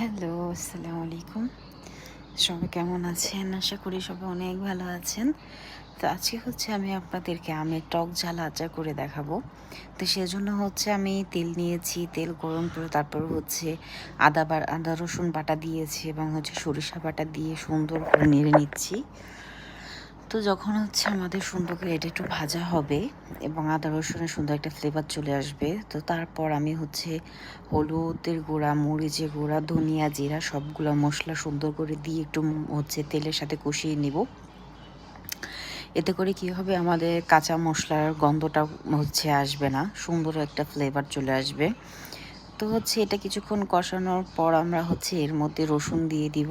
Hello, আসসালামু আলাইকুম। সবাই কেমন আছেন? আশা করি সবাই অনেক ভালো আছেন। তো আজকে হচ্ছে আমি আপনাদেরকে আমের টক ঝাল আচার করে দেখাবো। তো সেজন্য হচ্ছে আমি তেল নিয়েছি, তেল গরম করে তারপর হচ্ছে আদা বা, আদা রসুন বাটা দিয়েছি এবং হচ্ছে সরিষা বাটা দিয়ে সুন্দর করে নেড়ে নিচ্ছি। তো যখন হচ্ছে আমাদের সুন্দর করে এটা একটু ভাজা হবে এবং আদা রসুনের সুন্দর একটা ফ্লেভার চলে আসবে, তো তারপর আমি হচ্ছে হলুদের গুঁড়া, মরিচের গুঁড়া, ধনিয়া জিরা সবগুলো মশলা সুন্দর করে দিয়ে একটু হচ্ছে তেলের সাথে কষিয়ে নিব। এতে করে কি হবে আমাদের কাঁচা মশলার গন্ধটা হচ্ছে আসবে না, সুন্দর একটা ফ্লেভার চলে আসবে। তো হচ্ছে এটা কিছুক্ষণ কষানোর পর আমরা হচ্ছে এর মধ্যে রসুন দিয়ে দিব।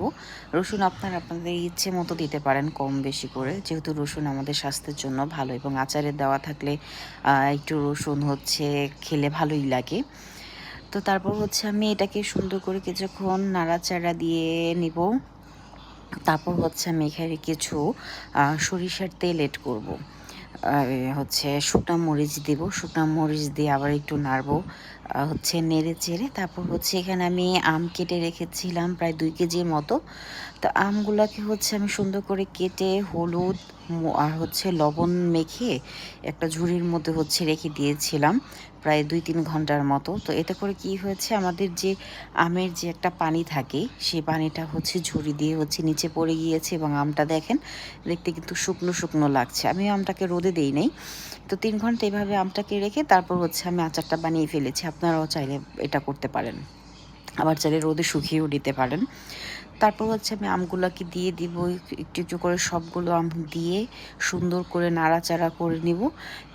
রসুন আপনারা আপনাদের ইচ্ছে মতো দিতে পারেন কম বেশি করে। যেহেতু রসুন আমাদের স্বাস্থ্যের জন্য ভালো এবং আচারে দেওয়া থাকলে একটু রসুন হচ্ছে খেলে ভালোই লাগে। তো তারপর হচ্ছে আমি এটাকে সুন্দর করে কিছুক্ষণ নাড়াচাড়া দিয়ে নিব। তারপর হচ্ছে আমি এখানে কিছু সরিষার তেল এড করব। হচ্ছে শুকনা মরিচ দেব। শুকনা মরিচ দিয়ে আবার একটু নাড়বো। হচ্ছে নেড়ে চেড়ে তারপর হচ্ছে এখানে আমি আম কেটে রেখেছিলাম প্রায় দুই কেজির মতো। তো আমগুলোকে হচ্ছে আমি সুন্দর করে কেটে হলুদ হচ্ছে লবণ মেখে একটা ঝুড়ির মধ্যে হচ্ছে রেখে দিয়েছিলাম প্রায় দুই তিন ঘণ্টার মতো। তো এতে করে কি হয়েছে, আমাদের যে আমের যে একটা পানি থাকে, সেই পানিটা হচ্ছে ঝুড়ি দিয়ে হচ্ছে নিচে পড়ে গিয়েছে এবং আমটা দেখেন, দেখতে কিন্তু শুকনো শুকনো লাগছে। আমি আমটাকে রোদে দেই নাই। তো তিন ঘণ্টা এভাবে আমটাকে রেখে তারপর হচ্ছে আমি আচারটা বানিয়ে ফেলেছি। আপনারাও চাইলে এটা করতে পারেন। আবার চাইলে রোদে শুকিয়েও দিতে পারেন। তারপর হচ্ছে আমি আমগুলোকে দিয়ে দিব, একটু একটু করে সবগুলো আম দিয়ে সুন্দর করে নাড়াচাড়া করে নিব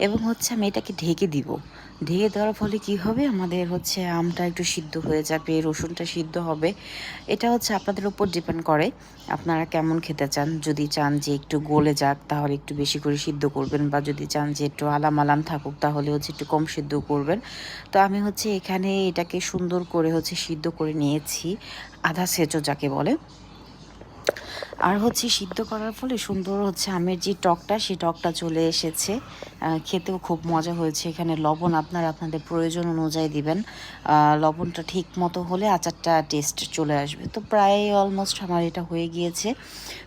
এবং হচ্ছে আমি এটাকে ঢেকে দিব। ঢেকে দেওয়ার ফলে কি হবে? আমাদের হচ্ছে আমটা একটু সিদ্ধ হয়ে যাবে, রসুনটা সিদ্ধ হবে। এটা হচ্ছে আপনাদের উপর ডিপেন্ড করে আপনারা কেমন খেতে চান। যদি চান যে একটু গলে যাক, তাহলে একটু বেশি করে সিদ্ধ করবেন বা যদি চান যে একটু আলাম আলাম থাকুক, তাহলে হচ্ছে একটু কম সিদ্ধ করবেন। তো আমি হচ্ছে এখানে এটাকে সুন্দর করে হচ্ছে সিদ্ধ করে নিয়েছি। আধা সেচো যাকে বলে। আর হচ্ছে সিদ্ধ করার ফলে সুন্দর হচ্ছে আমের যে টকটা সেই টকটা চলে এসেছে। খেতেও খুব মজা হয়েছে। এখানে লবণ আপনার আপনাদের প্রয়োজন অনুযায়ী দিবেন। লবণটা ঠিক মতো হলে আচারটা টেস্ট চলে আসবে। তো প্রায় অলমোস্ট আমার এটা হয়ে গিয়েছে।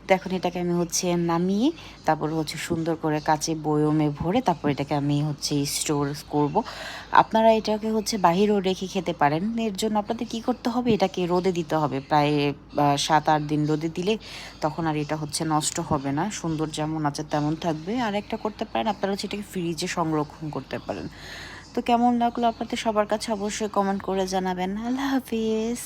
তো এখন এটাকে আমি হচ্ছে নামিয়ে তারপর হচ্ছে সুন্দর করে কাঁচে বয়মে ভরে তারপর এটাকে আমি হচ্ছে স্টোর করব। আপনারা এটাকে হচ্ছে বাহিরেও রেখে খেতে পারেন। এর জন্য আপনাদের কি করতে হবে? এটাকে রোদে দিতে হবে। প্রায় সাত আট দিন রোদে দিলে তখন আর এটা হচ্ছে নষ্ট হবে না। সুন্দর যেমন আছে তেমন থাকবে। আর একটা করতে পারেন, আপনারা হচ্ছে এটাকে ফ্রিজে সংরক্ষণ করতে পারেন। তো কেমন লাগল আপনাদের সবার কাছে অবশ্যই কমেন্ট করে জানাবেন। আল্লাহ হাফিজ।